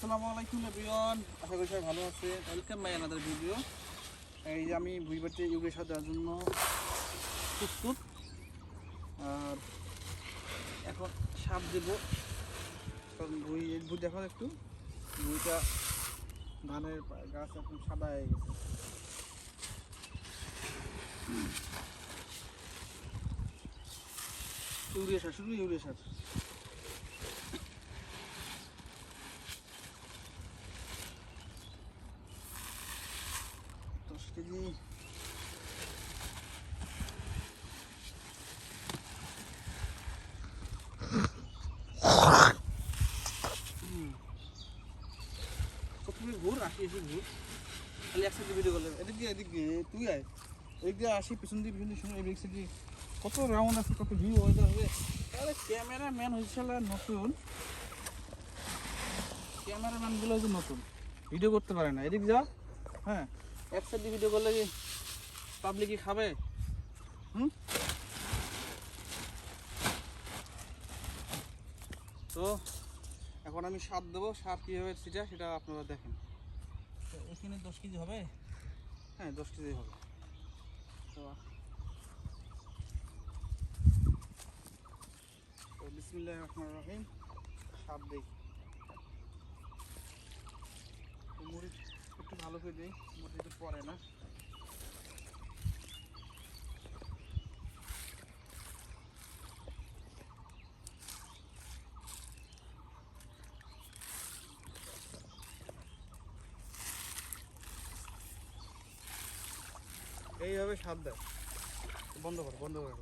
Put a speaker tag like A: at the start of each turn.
A: আসসালামু আলাইকুম এভরিওয়ান, আশা করি সবাই ভালো আছে ওয়েলকাম মাই আনাদার ভিডিও এই যে আমি বাড়িতে ইউগের সাথে দেওয়ার জন্য প্রস্তুত। আর এখন সাপ দেব। কারণ ভুই ভুই দেখো একটু। ভুইটা ধানের গাছ এখন সাদা হয়ে গেছে। ইউরিয়া সার, শুধু ইউরিয়া সার দশ কেজি ঘুর আসি এসে ঘুর খালি ভিডিও করলে এদিক দিয়ে এদিক তুই আয় এদিক দিয়ে আসি পিছন দিয়ে পিছন দিয়ে শুনে এদিক কত রাউন্ড আছে কত ভিউ ওয়েদার হবে আরে ক্যামেরা ম্যান হয়েছিল নতুন। ক্যামেরাম্যানগুলো হচ্ছে নতুন ভিডিও করতে পারে না। এদিক যা। হ্যাঁ। এক সাইড ভিডিও করলে কি পাবলিক কি খাবে? হুম? তো এখন আমি সার দেবো। সার কীভাবে সেটা সেটা আপনারা দেখেন। তো এখানে দশ কেজি হবে? হ্যাঁ দশ কেজি হবে। তো তো বিসমিল্লাহ রহমান রহিম। সার দিই তো মরিচ একটু ভালো করে দিই একটু পরে না এইভাবে সার দেয় বন্ধ করো বন্ধ করে।